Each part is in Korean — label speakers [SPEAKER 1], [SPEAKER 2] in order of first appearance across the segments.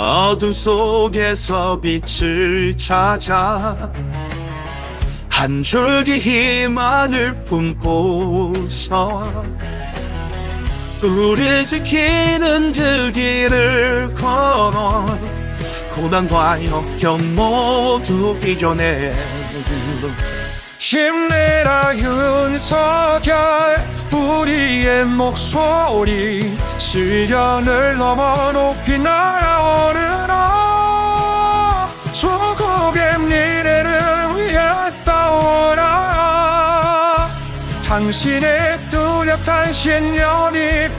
[SPEAKER 1] 어둠 속에서 빛을 찾아 한 줄기 희망을 품고서 우리 지키는 그 길을 걸어 고난과 역경 모두 이겨내.
[SPEAKER 2] 힘내라 윤석열. 우리의 목소리 시련을 넘어 높이 날아 당신의 뚜렷한 신념이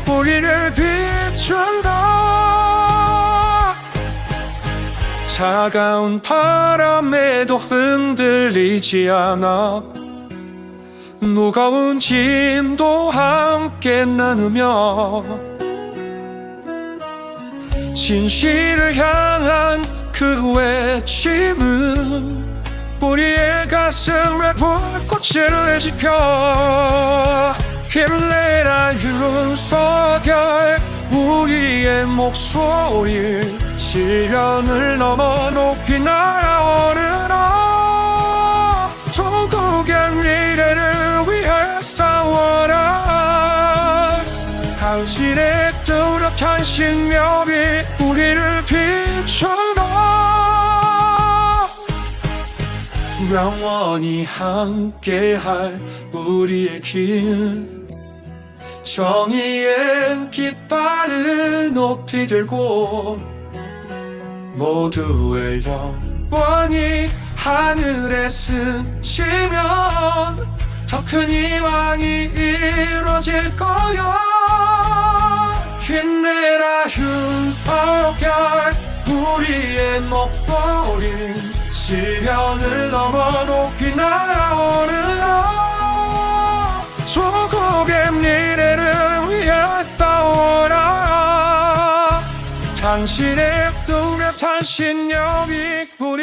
[SPEAKER 2] 우리를 비춘다. 차가운 바람에도 흔들리지 않아. 무거운 짐도 함께 나누며 진실을 향한 그 외침은 우리의 가슴에 불꽃을 지펴 힘내라 윤석열 우리의 목소리 시련을 넘어 높이 날아오르라. 조국의 미래를 위해 싸워라. 당신의 뚜렷한 신념이 우리를 비춘다
[SPEAKER 1] 영원히 함께할 우리의 길. 정의의 깃발을 높이 들고 모두의 영원히 하늘에 스치면 더큰 희망이 이루어질 거야 우리의 목소리 시련을 넘어 높이 날아오르라
[SPEAKER 2] 조국의 미래를 위해 싸워라. 당신의 뚜렷한 신념이 우리